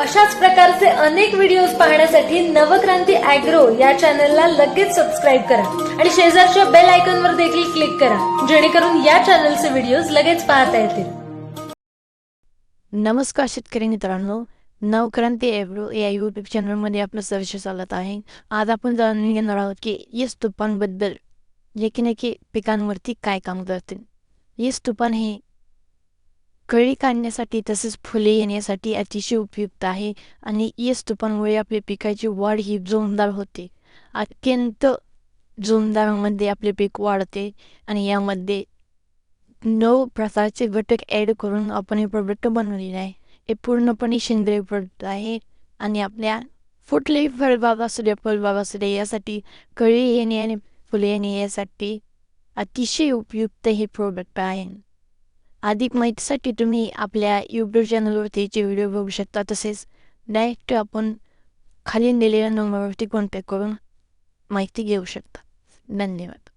अशाच प्रकारचे अनेक व्हिडिओज पाहण्यासाठी नवक्रांती अॅग्रो या चॅनलला लगेच सबस्क्राईब करा. आणि शेजारच्या बेल आयकॉनवर देखील क्लिक करा जेणेकरून या चॅनलचे व्हिडिओज लगेच पाहता येतील. नमस्कार शेतकरी मित्रांनो. नवक्रांती एव्हरो या युट्यूब चॅनलमध्ये आपलं सहर्ष चालत आहे. आज आपण जाणून घेणार आहोत की येस तुफानबद्दल जे की नक्की पिकांवरती काय काम करते? येस तुफान हे कळी काढण्यासाठी तसेच फुले येण्यासाठी अतिशय उपयुक्त आहे. आणि या स्तूपांमुळे आपल्या पिकाची वाढ ही जोमदार होते. अत्यंत जोरदारमध्ये आपले पीक वाढते आणि यामध्ये नऊ प्रकारचे घटक ॲड करून आपण हे प्रोडक्ट बनवलेले आहे. हे पूर्णपणे सेंद्रिय प्रोडक्ट आहे आणि आपल्या कुठलेही फळबाग असू दे फळबाग असू दे यासाठी कळी येणे आणि फुले येणे यासाठी अतिशय उपयुक्त हे प्रोडक्ट आहे. अधिक माहितीसाठी तुम्ही आपल्या यूट्यूब चॅनलवरतीचे व्हिडिओ बघू शकता तसेच डायरेक्ट आपण खाली दिलेल्या नंबरवरती कॉन्टॅक्ट करून माहिती घेऊ शकता. धन्यवाद.